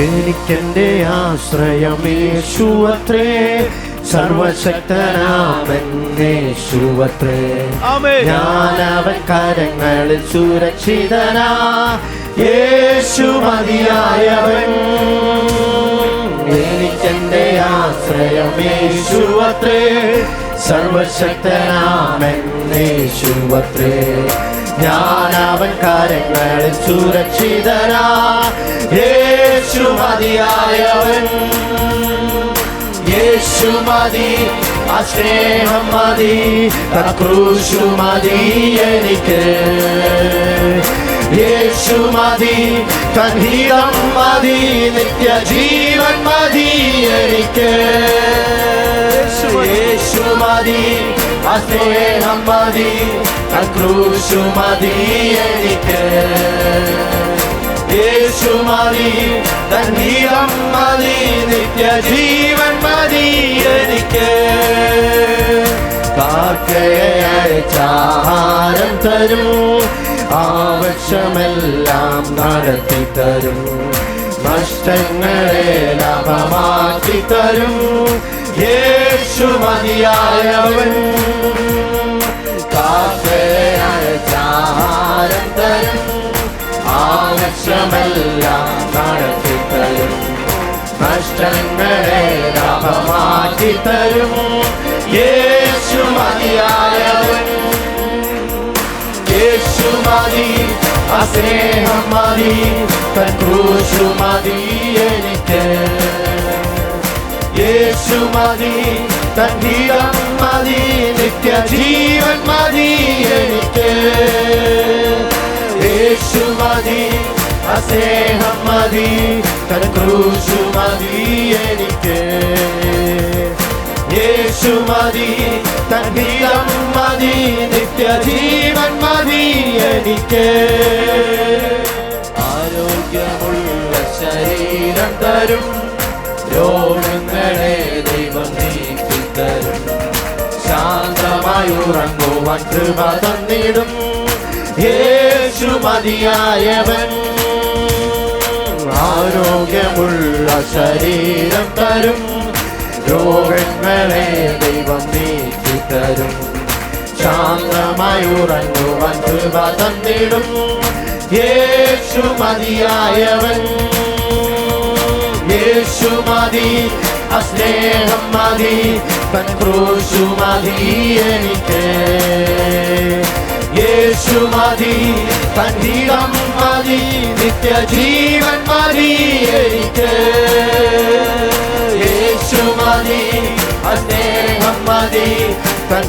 എനിക്കെന്റെ ആശ്രയം യേശുവത്രേ. സർവശക്തനാമേശുവത്രേ. ഞാനവൻ കരങ്ങളിൽ സുരക്ഷിതനാ. യേശു മതിയായവൻ. എനിക്കെന്റെ ആശ്രയം യേശുവത്രേ. സർവശക്തനാമേശുവത്രേ ഞാനവൻ കരങ്ങളിൽ സുരക്ഷിതനാ. യേശു മതിയായവൻ. യേശു മതി ആ സ്നേഹം മതി ക്രൂശു മതി എനിക്ക്. യേശു മതി കൺഹീതം മതി നിത്യജീവൻ മതി എനിക്ക്. യേശു മതി ആ സ്നേഹം മതി ക്രൂശു മതി എനിക്ക്. യേശു മതി തന്നീരം മതി നിത്യജീവൻ മതി എനിക്ക്. കാക്കയച്ചാഹാരം തരും ആവശ്യമെല്ലാം നടത്തി തരും. നഷ്ടങ്ങളെ ലാഭമാക്കി തരും. യേശു മതിയായവൻ. കാക്കയച്ചാഹാരം തരും ആവശ്യമെല്ലാം നടത്തി നഷ്ടങ്ങളെ ലാഭമാക്കി തരും യേശു മതിയായവൻ. യേശു മതി അസ്നേഹം സ്നേഹം മതി തൻ ക്രൂശു മതി എനിക്ക്. യേശു മതി തൻ ഹീരം മതി നിത്യജീവൻ മതി എനിക്ക്. യേശു മതി സ്നേഹം മതി തൻ ക്രൂശു മതി എനിക്ക്. യേശു മതി തൻ ഹീരം മതി നിത്യജീവൻ മതി എനിക്ക്. ആരോഗ്യമുള്ള ശരീരം തരും രോഗങ്ങളെ ദൈവം നീക്കി തരും. ശാന്തമായി ഉറങ്ങുവാൻ കൃപ തന്നിടും. യേശു മതിയായവൻ ആരോഗ്യമുള്ള ശരീരം തരും. രോഗങ്ങളെ ദൈവം നീക്കി തരും ശാന്തമായി ഉറങ്ങുവാൻ കൃപ തന്നിടും. യേശു മതിയായവൻ. യേശു മതി അസ്നേഹം മതി തൻ മതി എനിക്ക്. യേശു മതി തൻ മതി നിത്യജീവൻ മതി എനിക്ക് യേശു മതി അദ്ദേഹം മതി തൻ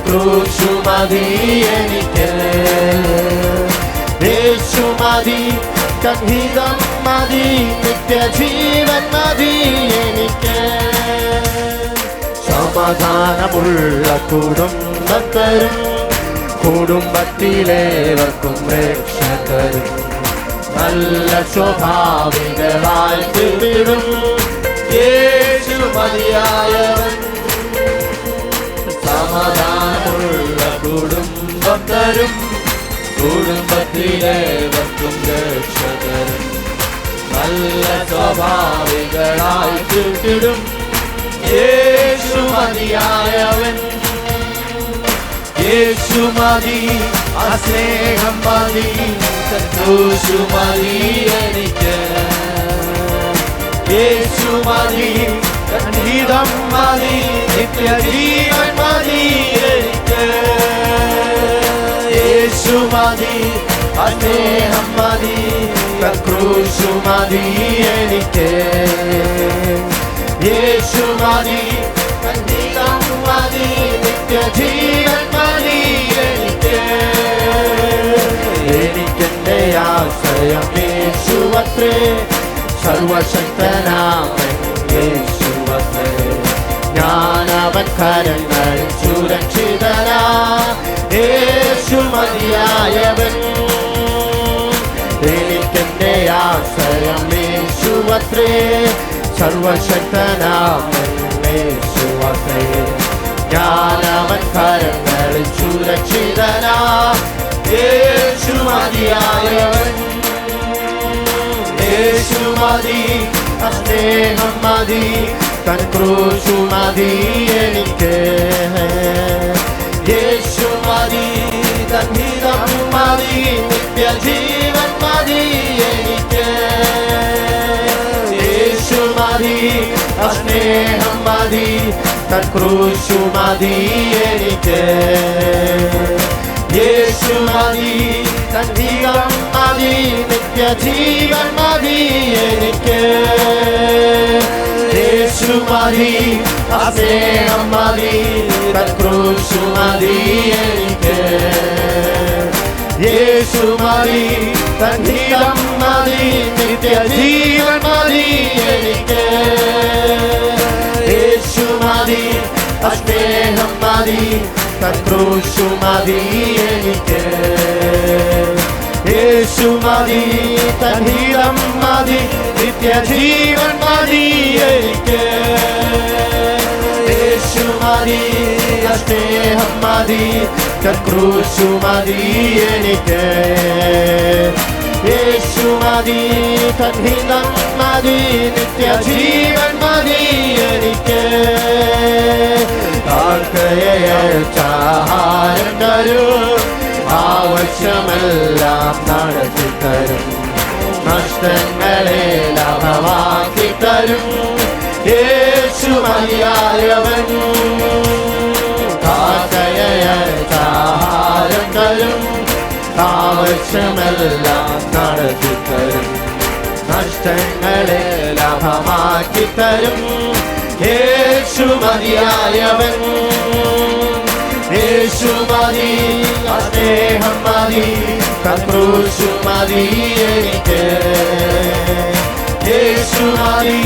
മതി എനിക്ക്. യേശു മതി കൺഹിതം മതി നിത്യജീവൻ മതി എനിക്ക്. സമാധാനമുള്ള കുടുംബത്തരും കുടുംബത്തിലേവർക്കും രക്ഷകരും നല്ല സ്വഭാവികളായി തീരും യേശു മതിയായവൻ. സമാധാനമുള്ള കുടുംബം തരും കുടുംബത്തിലേവർക്കും രക്ഷകരും. നല്ല സ്വഭാവികളായി തീർത്തിടും യേശു മതിയായവൻ. യേശു മതി അസ്നേഹം മതി. സന്തോഷു മതി എനിക്ക് യേശു മതി കണ്ണീതം മതി നിത്യജീവൻ മതി എനിക്ക് യേശു മതി സ്നേഹം മതി ക്രൂശു മതി എനിക്ക് യേശു മതി കണ്ണീതം മതി നിത്യജീവൻ യേശുവത്രേ സർവശക്തനാമൻ യേശുവത്രേ. ഞാനവൻ കരങ്ങൾ സുരക്ഷിതനാ യേശു മതിയായവൻ. എനിക്കെന്റെ ആശ്രയം യേശുവത്രേ സർവശക്തനാമൻ യേശുവത്രേ. ഞാനവൻ കരങ്ങളിൽ സുരക്ഷിതനാ യേശു മതിയായവൻ. യേശു മതി സ്നേഹം മതി തൻ ക്രൂശു മതി എനിക്ക്. യേശു മതി തന്നിതം മതി നിത്യജീവൻ മതി എനിക്ക്. യേശു മതി സ്നേഹം മതി തൻ ക്രൂശു മതി എനിക്ക്. യേശു മതി ഹിതം മതി നിത്യജീവൻ മതി എനിക്ക്. യേശു മതി ആ സ്നേഹം മതി ക്രൂശു മതി എനിക്ക്. യേശു മതി ഹിതം മതി നിത്യജീവൻ മതി എനിക്ക്. യേശു മതി അസ്നേഹം മതി ക്രൂശു മതി എനിക്ക് യേശു മതി ഹിതം മതി നിത്യജീവൻ മതി എനിക്ക് യേശു മതി സ്നേഹം മതി ക്രൂശു മതി എനിക്ക് യേശു മതി ഹിതം മതി നിത്യജീവൻ മതി എനിക്ക് ആർക്കയാഹാരം തരും ആവശ്യമെല്ലാം നടത്തി തരും നഷ്ടങ്ങളെ ലാഭമാക്കി തരും യേശു ആഹാരം തരും. ആവശ്യമെല്ലാം നടത്തി തരും നഷ്ടങ്ങളെ ലാഭമാക്കി തരും യേശു മതിയായവൻ മതി സ്നേഹം മതി കക്രൂശു മതി എനിക്ക്. യേശു മതി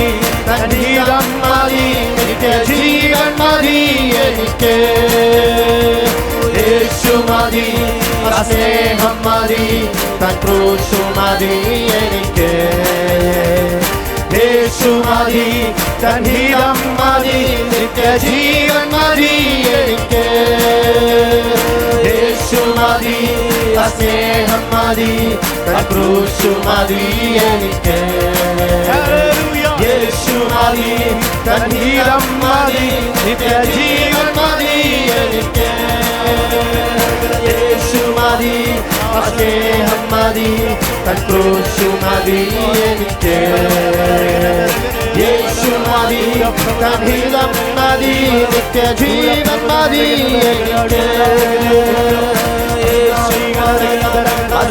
തന്നീതം മതി നിത്യജീവൻ മതി എനിക്ക്. യേശു മതി സ്നേഹം മതി കക്രൂശു മതി എനിക്ക്. യേശു മതി തന്നീതം മതി എനിക്ക്. യേശു മതി ആ സ്നേഹം മതി ക്രൂശു മതി എനിക്ക്. യേശു മതി തന്നീതം മതി നിത്യജീവൻ മതി എനിക്ക്. യേശു മതി സ്നേഹം മതി ക്രൂശു മതി എനിക്ക്. യേശു മതി തന്നീതം മതി നിത്യജീവൻ മതി എനിക്ക്. ആ